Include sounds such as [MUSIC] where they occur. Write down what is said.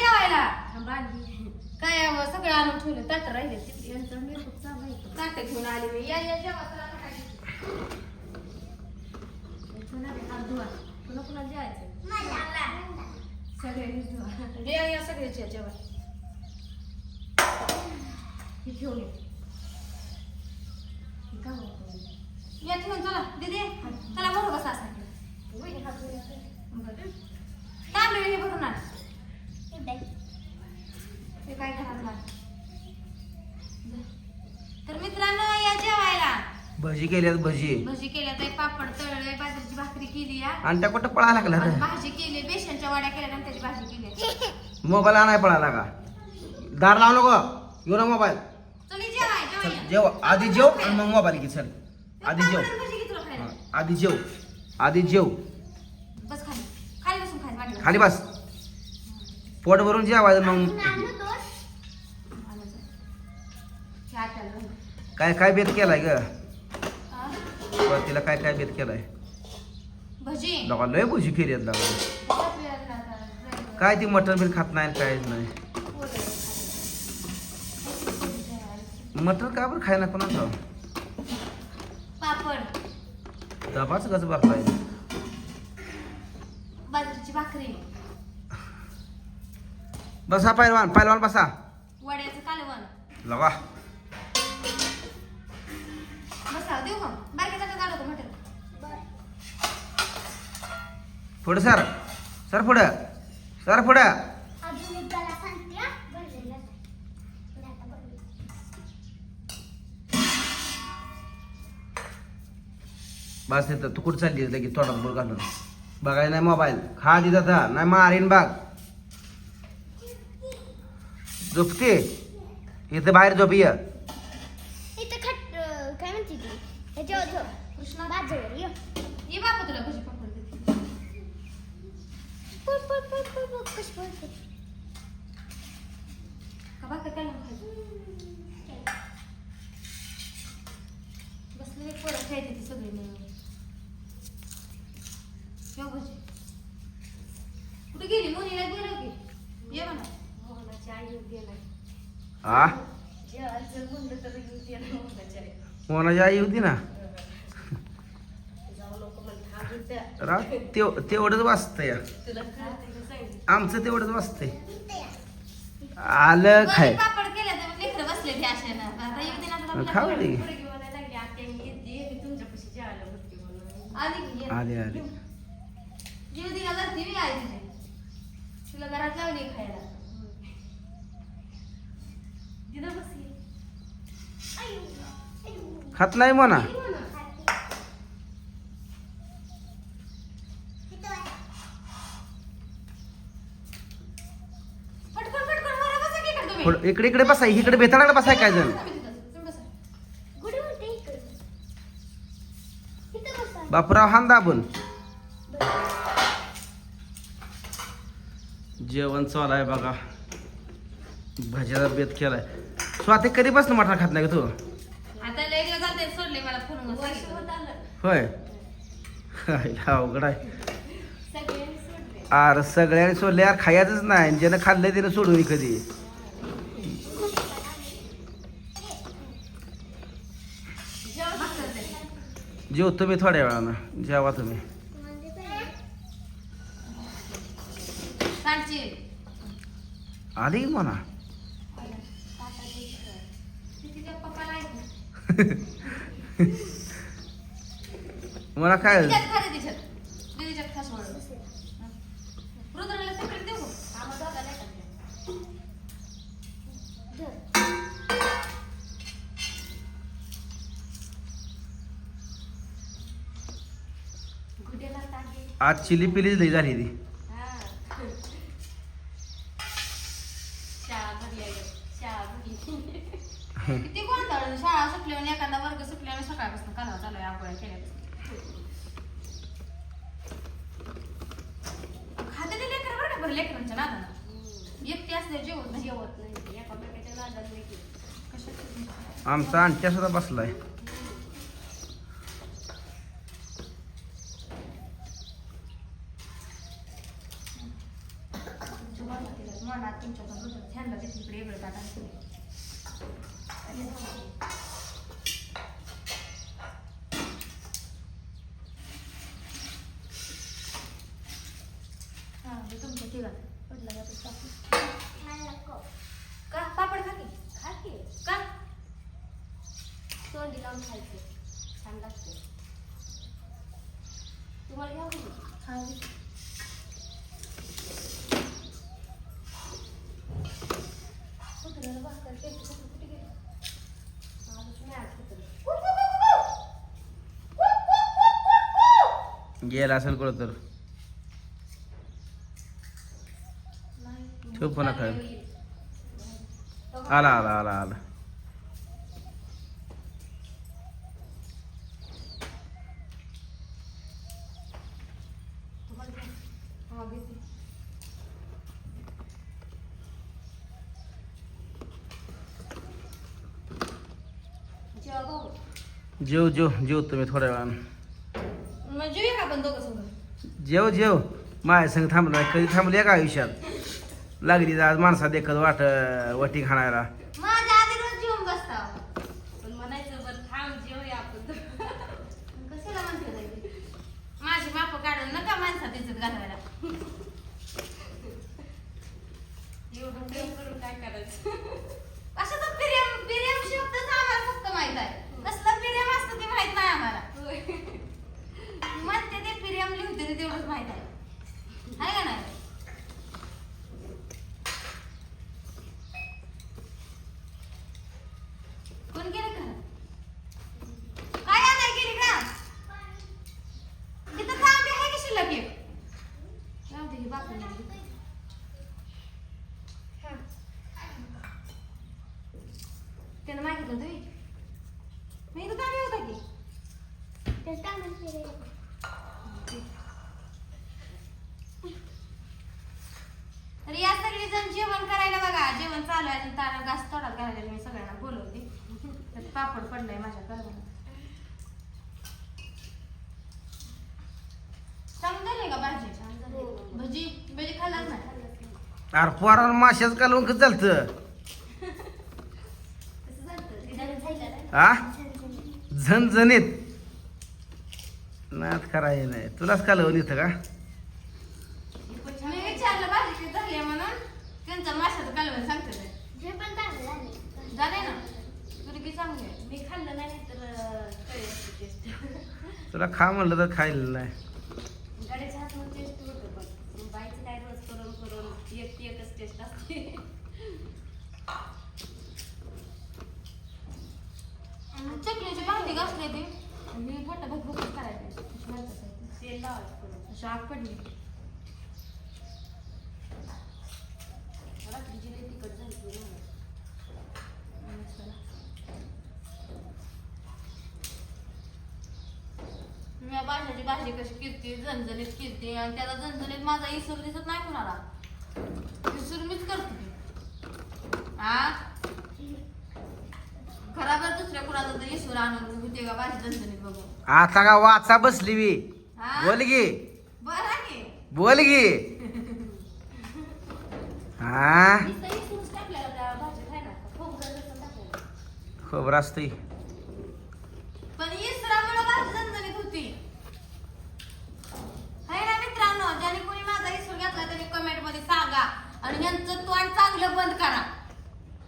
जेवायला काय अहो, सगळं आणून ठेवलं. ताट राहिले यांचा आहे. ताट घेऊन आले मी. या या जेवा चला आता काय घेते. पुन्हा हात धुवा पुन्हा पुन्हा जायचं सगळ्यांनीच जेवा. या या सगळ्याच्या जेवा. हे घेऊन ये. हे का होतं? या चला. दीदी चला बरोबर धुवा. तांबे हे भरून आण ते काय घरात तर मित्रांनो या जेवायला. भजी केल्यात भजी. भजी केल्या तर पापड तळले बाजरीची भाकरी केली या आणि त्या कुठं पळा लागला आणि भाजी केली बेसनच्या वड्या केल्या आणि त्याची भाजी केली. मोबाईल आणाय पळाला का दार लावू नको. घेऊ ना मोबाईल. चल जेवाय चल जेवाय जेव. आधी जेव आणि मग मोबाईल घे चल. आधी जेव. भजी खायला. आधी जेव. आधी जेव. बस खाली. खाली बसून खायला वाटलं खाली बस. पोट भरून जेवायचं मग काय काय बेत केलाय ग? तिला काय काय बेत केलाय? लगा लय भजी फिरत लागा. काय ती मटण बिन खात नाही काय नाही. मटण का बरं खायला कोणाचं पापड. दबाच बाजरीची भाकरी. बसा पैलवान पैलवान बसा. वड्याचं कालवण. लगा बसा देऊ का? बारक्याचा का घालू का मटण. पुढं सर सर पुढं सर पुढं. बस तिथं तू कुठं चालली लगेच तोंडात बोल घालून. बघायला नाही मोबाईल. खा दित आता नाही मारीन बाग झोपते इथं बाहेर झोप ये इथं खट काय म्हणते ती ह्याच्यावर झोप. कृष्णा बाजूवर ये. ये बापा तुला कशी. का खायचं बसलेले पोरं खायचे ती सगळी मिळून ठेव भजी कुठे गेली मुलीला गेलो की ये म्हणा मोहनाची आई येऊन गेलाय आ जेवायचं म्हणलं तर येऊन गेला मोहनाची आई कोणाची आई होती ना जाऊ नको म्हणलं हा इथं. रा तेव तेवढंच वाचतंय तुला खाते का सांगितलं आमचं तेवढंच वाचतंय आलं खाय बरं, पापड केले तर लेकरं बसले ते अशानं आता येऊ दे ना तुला आपल्या खाऊ दे. पोराला. पोरगी म्हणायला लागली, "आत्या, मी येते, मी तुमच्यापाशी जेवायला बसते म्हणून." आली की ये. आले आले. आई तुझे. तुला घरात लावली खायला. खात नाही म्हणा. की इकडे इकडे बसाय इकडे बेताडाकडे बसाय काय जण. बापराव हान दाबून. जेवण चालू आहे बघा. भज्याचा बेत केलाय. स्वाती कधी बसणं मटण खात नाही का तू? आता लय दिवस झाले सोडले मला फोन वर्ष होत आलं. होय. अवघड आहे. सगळ्यांनी सोडले. अरे सगळ्यांनी सोडले यार खायचंच नाही. ज्यानं खाल्लंय त्यानं सोडून कधी. जेवतो मी थोड्या वेळानं. जेवा तुम्ही. आली म्हणा. [LAUGHS] गुड्याला टाके. आज चिली पिलीच लई झाली ती. [LAUGHS] किती गोंधळ. शाळा सुटल्यावर एखादा वर्ग सुटल्यावर सकाळपासून कालवा चालू आहे आंघोळ्या केल्यापासून. खाते ते लेकर बरं का बरं लेकरांच्या नादानं एकटी असले जेवत नाही. जेवत नाही एकामेकाच्या नादात नाही आमचा आणत्या सुद्धा बसलाय मोडा तिला मोडा तुमच्या पण दुधात ह्यांना ते तिकडे वेगळं टाकायचं हा हे तुमच्या तिघात पडला का तो टाकून. मला नको का पापड खा की खा की का तोंडी लावून खायचं छान लागते तुम्हाला घ्यावं का? हा. कुठं गेलं भाकर? केली कुठं- कुठे गेली? आजच नाही आठवत. गेला असेल कुठं तर. ठेव येईल. आला आला आला आला तुम्हाला घ्या. हा, घेते. जेवा भाऊ. जेव जेव जेव तुम्ही थोड्या वेळानं. मग जेऊया का आपण दोघं सोबत जेव जेव. माझ्या संग थांबलं नाही. कधी थांबली का आयुष्यात. लागली आज माणसा देखत वाट वटी खाणायला. माझ्या आधी रोज जेवून बसता. पण म्हणायचं बरं थांब जेवूया आपण कशाला म्हणते ताई ते? माझी माप काढून नका माणसात इज्जत घालवायला. एवढं प्रेम करून काय करायचं कशाचा प्रेम प्रेम शब्दच आम्हाला फक्त माहीत आहे कसलं प्रेम असतं ते माहीत नाही आम्हाला म्हणते ते प्रेम लिहते ते तेवढंच माहीत आहे आहे का नाही कोण गेलं का? काय आणाय गेली का? तिथं तांबे आहे की शिल्लक एक? जाऊ दे, नाही. त्यानं मागितलं तुम्ही मी इथं तांबे होता की? त्याचं काय म्हणते तर या सगळे जण जेवण करायला बघा जेवण चालू आहे आणि तारा घास तोडात घालायला मी सगळ्यांना बोलवते पापड पडलाय माझ्या करवण्यात चांगलं झालंय का भाजी? भजी भजी खाल्लाच नाही? अरे पोराला माशाच कालवून कसं चालतं कसं झालं हा झणझणीत. नात करायला नाही. तुलाच कालवून येतं का मी विचारलं भाजी किती झाली आहे म्हणून त्यांचं माशाचं कालवण सांगते ते. जे पण चांगलं झाले झालंय ना तुला की चांगली मी खाल्लं नाही तर कळेल टेस्ट तुला खा म्हणलं तर खायला नाही. हातून टेस्ट होतं पण. बाईचं काय रोज करून करून एक ती एकच टेस्ट असते. आणि चटणीची भांडी घासली ती. आणि मी बोटं भग भग करायची. अशी असायची. तेल लावायचं करून अशी आग पडली. तिखट झाली ना. मी या भाज्याची भाजी कशी किरती झणझणीत किरती आणि त्याला झणझणीत माझा इसर दिसत नाही कुणाला. इसर मीच करते ती. हा खराबर दुसऱ्या कुणाचा तरी इसर आणून होते का भाजी झणझणीत बघून आता का वाचा बसली वी हा? बोल गी बरं की. बोल गी हा नुसतं इसूस टाकलेलं त्या भाजीत आहे ना खोबरं लसूण टाकलेलं. खबर असते